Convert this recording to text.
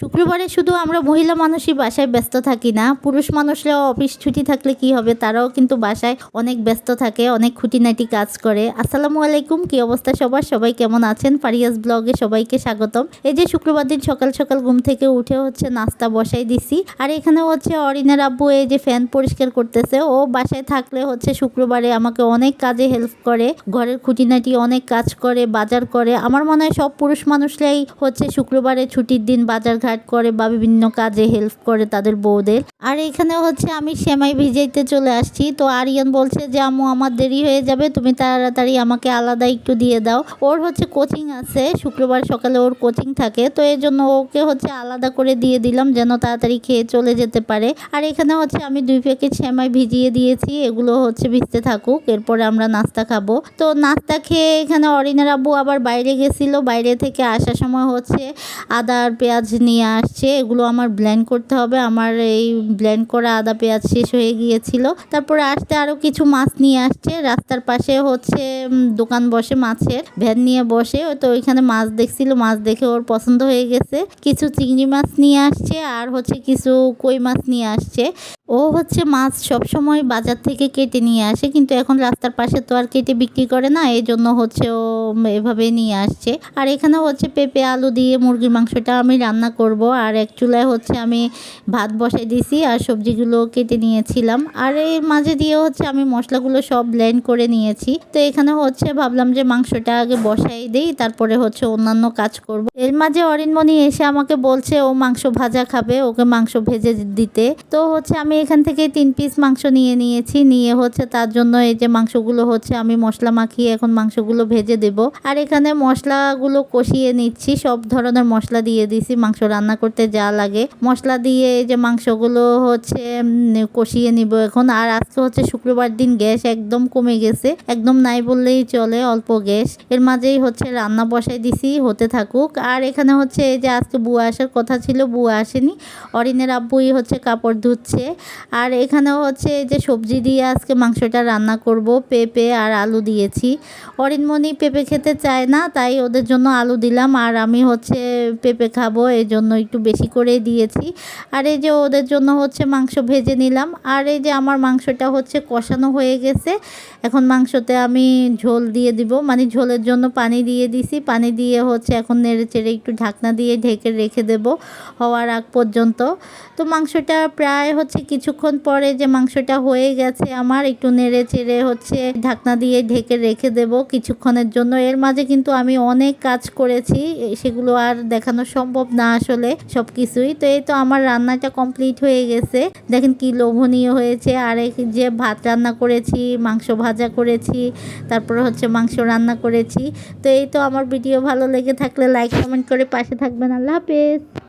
শুক্রবারে শুধু আমরা মহিলা মানুষই বাসায় ব্যস্ত থাকি না, পুরুষ মানুষরাও অফিস ছুটি থাকলে কি হবে? তারাও কিন্তু বাসায় অনেক ব্যস্ত থাকে, অনেক খুঁটিনাটি কাজ করে। আসসালামু আলাইকুম, কি অবস্থা সবার? সবাই কেমন আছেন? ফারিয়াস ব্লগে সবাইকে স্বাগতম। এই যে শুক্রবার দিন সকাল সকাল ঘুম থেকে উঠে হচ্ছে নাস্তা বসাই দিছি। আর এখানে হচ্ছে অরিনের আব্বু এই যে ফ্যান পরিষ্কার করতেছে। ও বাসায় থাকলে হচ্ছে শুক্রবারে আমাকে অনেক কাজে হেল্প করে। ঘরের খুঁটিনাটি অনেক কাজ করে, বাজার করে। আমার মনে হয় সব পুরুষ মানুষরাই হচ্ছে শুক্রবারে ছুটির দিন বাজার ঘাট করে বা বিভিন্ন কাজে হেল্প করে তাদের বউদের। আর এখানে হচ্ছে আমি সেমাই ভিজাইতে চলে আসছি। তো আরিয়ান বলছে যে, আম্মু, আমার দেরি হয়ে যাবে, তুমি তাড়াতাড়ি আমাকে আলাদা একটু দিয়ে দাও। ওর হচ্ছে কোচিং আছে, শুক্রবার সকালে ওর কোচিং থাকে। তো এই জন্য ওকে হচ্ছে আলাদা করে দিয়ে দিলাম যেন তাড়াতাড়ি খেয়ে চলে যেতে পারে। আর এখানে হচ্ছে আমি দুই প্যাকেট সেমাই ভিজিয়ে দিয়েছি, এগুলো হচ্ছে ভিজতে থাকুক, এরপরে আমরা নাস্তা খাব। তো নাস্তা খেয়ে এখানে অরিনের আব্বু আবার বাইরে গেছিল, বাইরে থেকে আসার সময় হচ্ছে আদা আর পেঁয়াজ নিয়ে আসছে, এগুলো আমার ব্লেন্ড করতে হবে। আমার এই ব্লেন্ড করা আদা, পেঁয়াজ শেষ হয়ে গিয়েছিল। তারপরে আসতে আরও কিছু মাছ নিয়ে আসছে। রাস্তার পাশে হচ্ছে দোকান বসে মাছের, ভ্যান নিয়ে বসে। তো ওইখানে মাছ দেখছিল, মাছ দেখে ওর পছন্দ হয়ে গেছে। কিছু চিংড়ি মাছ নিয়ে আসছে আর হচ্ছে কিছু কই মাছ নিয়ে আসছে। ও হচ্ছে মাছ সব সময় বাজার থেকে কেটে নিয়ে আসে, কিন্তু এখন রাস্তার পাশে তো আর কেটে বিক্রি করে না এই জন্য হচ্ছে ও এভাবে নিয়ে আসছে। আর এখানে হচ্ছে পেঁপে, আলু দিয়ে মুরগির মাংসটা আমি রান্না করব। আর এক চুলায় হচ্ছে আমি ভাত বসাই দিছি আর সবজিগুলো কেটে নিয়েছিলাম। আর এর মাঝে দিয়ে হচ্ছে আমি মশলাগুলো সব ব্লেন্ড করে নিয়েছি। তো এখানে হচ্ছে ভাবলাম যে মাংসটা আগে বসাই দিই, তারপরে হচ্ছে অন্যান্য কাজ করব। এর মাঝে অরিনমণি এসে আমাকে বলছে, ও মাংস ভাজা খাবে, ওকে মাংস ভেজে দিতে। তো হচ্ছে আমি এখান থেকে তিন পিস মাংস নিয়ে নিয়েছি। নিয়ে হচ্ছে তার জন্য এই যে মাংসগুলো হচ্ছে আমি মশলা মাখিয়ে এখন মাংসগুলো ভেজে দেব। আর এখানে মশলাগুলো কষিয়ে নিচ্ছি। সব ধরনের মশলা দিয়ে দিছি। মাংস রান্না করতে যা লাগে। মশলা দিয়ে এই যে মাংসগুলো হচ্ছে কষিয়ে নিব এখন। আর আজকে হচ্ছে শুক্রবার দিন, গ্যাস একদম কমে গেছে। একদম নাই বললেই চলে, অল্প গ্যাস। এর মাঝেই হচ্ছে রান্না বসাই দিছি, হতে থাকুক। আর এখানে হচ্ছে এই যে আজকে বুয়া আসার কথা ছিল, বুয়া আসেনি। অরিনের আব্বুই হচ্ছে কাপড় ধুচ্ছে। আর এখানেও হচ্ছে এই যে সবজি দিয়ে আজকে মাংসটা রান্না করব, পেঁপে আর আলু দিয়েছি। অরিনমণি পেঁপে খেতে চায় না তাই ওদের জন্য আলু দিলাম। আর আমি হচ্ছে পেঁপে খাব এই জন্য একটু বেশি করে দিয়েছি। আর এই যে ওদের জন্য হচ্ছে মাংস ভেজে নিলাম। আর এই যে আমার মাংসটা হচ্ছে কষানো হয়ে গেছে, এখন মাংসতে আমি ঝোল দিয়ে দিব। মানে ঝোলের জন্য পানি দিয়ে দিছি। পানি দিয়ে হচ্ছে এখন নেড়ে চেড়ে একটু ঢাকনা দিয়ে ঢেকে রেখে দেব হওয়ার আগ পর্যন্ত। তো মাংসটা প্রায় হচ্ছে কিছুক্ষণ পরে যে মাংসটা হয়ে গেছে আমার, একটু নেড়ে চেড়ে হচ্ছে ঢাকনা দিয়ে ঢেকে রেখে দেব কিছুক্ষণের জন্য। এর মাঝে কিন্তু আমি অনেক কাজ করেছি সেগুলো আর দেখানো সম্ভব না আসলে সব কিছুই তো এই তো আমার রান্নাটা কমপ্লিট হয়ে গেছে। দেখেন কি লোভনীয় হয়েছে। আর যে ভাত রান্না করেছি, মাংস ভাজা করেছি, তারপর হচ্ছে মাংস রান্না করেছি। তো এই তো আমার ভিডিও ভালো লেগে থাকলে লাইক কমেন্ট করে পাশে থাকবেন। আল্লাহ হাফেজ।